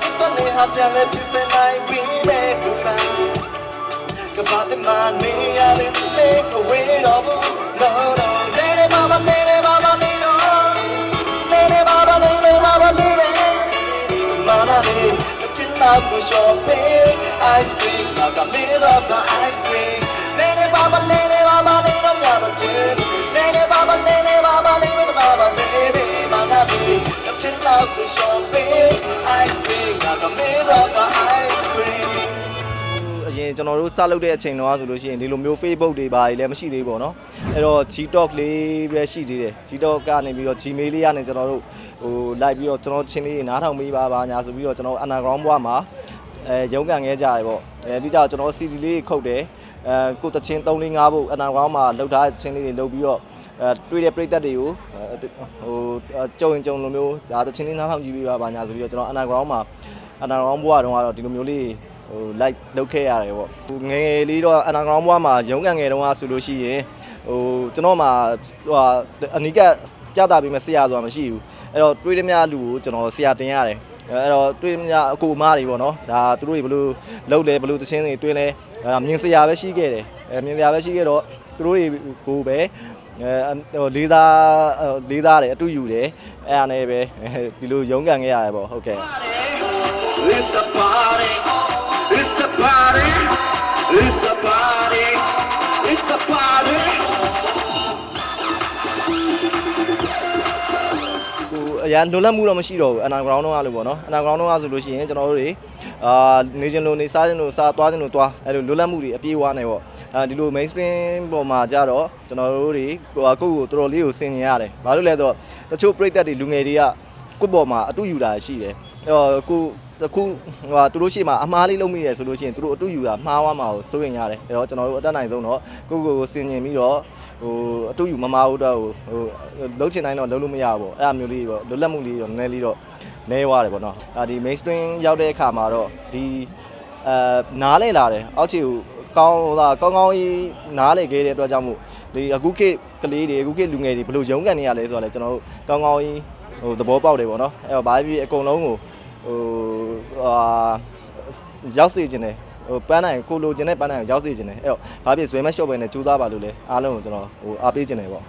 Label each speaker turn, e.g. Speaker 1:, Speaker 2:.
Speaker 1: ချစ်တဲ့နေဟာပြန်လဲဖြစ်စေနိုင်ပြီမဲ့သူကကဘာတဲ့မနေရတဲ့လေကိုဝေးတော့ဘူး no no နေနေပါပါနေနေပါပါနေတော့နေနေပါပါနေနေပါပါနေနေမာနာနေတင်လာကို shopping ice cream ငါကမေတော့က ice cream
Speaker 2: ရင်ကျွန်တော်တို့စလုပ်တဲ့အချိန်တော့ဆိုလို့ရှိရင်ဒီလိုမျိုး Facebook တွေပါလည်းမရှိသေးဘူးပေါ့နော်အဲ့တော့ Gtalk လေးပဲရှိသေးတယ် Gtalk ကနေပြီးတော့ Gmail လေးကနေကျွန်တော်တို့ဟိုလိုက်ပြီးတော့ကျွန်တော်ချင်းလေးတွေနားထောင်ပေးပါပါညာဆိုပြီးတော့ကျွန်တော် underground ဘွားမှာအဲရုံးကန်ခဲ့ကြရပေါ့အဲပြီးတော့ကျွန်တော် CD လေးခုတ်တယ်အဲကိုတချင်း3 4 5ဘုတ် underground မှာလောက်ထားတဲ့ချင်းလေးတွေလုပ်ပြီးတော့အဲတွေ့တဲ့ပြည်သက်တွေကိုဟိုကြုံရင်ကြုံလိုမျိုးဒါတချင်းလေးနားထောင်ကြည့်ပေးပါပါညာဆိုပြီးတော့ကျွန်တော် underground မှာ underground ဘွားတုန်းကတော့ဒီလိုမျိုးလေးဟို like လုပ်ခဲ့ရတယ်ပေါ့ဟိုငယ်ငယ်လေးတော့ underground ဘွားမှာရုံးကန်ငယ်တုန်းကဆိုလို့ရှိရင်ဟိုကျွန်တော်မှာဟိုဟာအနိကပြတာပေးမဲ့ဆရာဆိုတာမရှိဘူးအဲ့တော့တွေးသမျှလူကိုကျွန်တော်ဆရာတင်ရတယ်အဲ့တော့တွေးသမျှအကူအမတွေပေါ့နော်ဒါသူတို့တွေဘလို့လှုပ်လဲဘလို့တချင်းတွေတွင်းလဲအဲမြင်ဆရာပဲရှိခဲ့တယ်အဲမြင်ဆရာပဲရှိခဲ့တော့သူတို့တွေကိုပဲအဲဟိုလေးသားလေးသားတယ်အတူယူတယ်အဲ့အားနဲ့ပဲဒီလိုရုံးကန်ခဲ့ရတယ်ပေါ့ဟုတ်ကဲ့
Speaker 1: It's a party. It's a party. It's a party. It's a party.
Speaker 2: ဟိုအရန်လွတ်လပ်မှုတော့မရှိတော့ဘူး underground တော့ကလို့ပေါ့နော် underground တော့ကဆိုလို့ရှိရင်ကျွန်တော်တို့တွေအာနေခြင်းလို့နေစားခြင်းလို့စားသွားခြင်းလို့သွားအဲ့လိုလွတ်လပ်မှုတွေအပြည့်အဝနဲ့ပေါ့အဲဒီလို mainstream ပေါ်မှာကြတော့ကျွန်တော်တို့တွေကိုယ့်ကိုယ်ကိုတော်တော်လေးကိုဆင်ញင်ရတယ်ဘာလို့လဲဆိုတော့တချို့ပြိသက်တွေလူငယ်တွေကကိုယ့်ပေါ်မှာအတူယူတာရှိတယ် အဲ့တော့ကိုတခုဟိုသူတို့ရှိမှအမားလေးလုံးမိတယ်ဆိုလို့ရှိရင်သူတို့အတူယူတာမှားသွားမှာကိုစိုးရင်ရတယ်အဲ့တော့ကျွန်တော်တို့အတက်နိုင်ဆုံးတော့ကိုယ့်ကိုယ်ကိုဆင်ញင်ပြီးတော့ဟိုအတူယူမမားဘူးတော့ဟိုလုံးချင်တိုင်းတော့လုံးလို့မရဘူးပေါ့အဲ့အမျိုးလေးပေါ့လွတ်လပ်မှုလေးတော့နည်းနည်းလေးတော့နဲသွားတယ်ပေါ့နော်အာဒီ mainstream ရောက်တဲ့အခါမှာတော့ဒီအဲနားလဲလာတယ်အောက်ခြေကိုကောင်းလာကောင်းကောင်းကြီးနားလေခဲ့တဲ့အတွက်ကြောင့်မို့ဒီအခုခေတ်ကလေးတွေအခုခေတ်လူငယ်တွေဘယ်လိုရုန်းကန်နေရလဲဆိုတော့လေကျွန်တော်တို့ကောင်းကောင်းကြီး ဟိုသဘောပေါက်တယ်ပေါ့နော်အဲ့တော့ဘာဖြစ်ဖြစ်အကုန်လုံးကိုဟိုအာရောက်စေခြင်းတယ်ဟိုပန်းနိုင်ကိုလိုချင်တဲ့ပန်းနိုင်ကိုရောက်စေခြင်းတယ်အဲ့တော့ဘာဖြစ်ဇွဲမလျှော့ပဲနဲ့ကြိုးစားပါလို့လေအားလုံးကိုကျွန်တော်ဟိုအားပေးခြင်းတယ်ပေါ့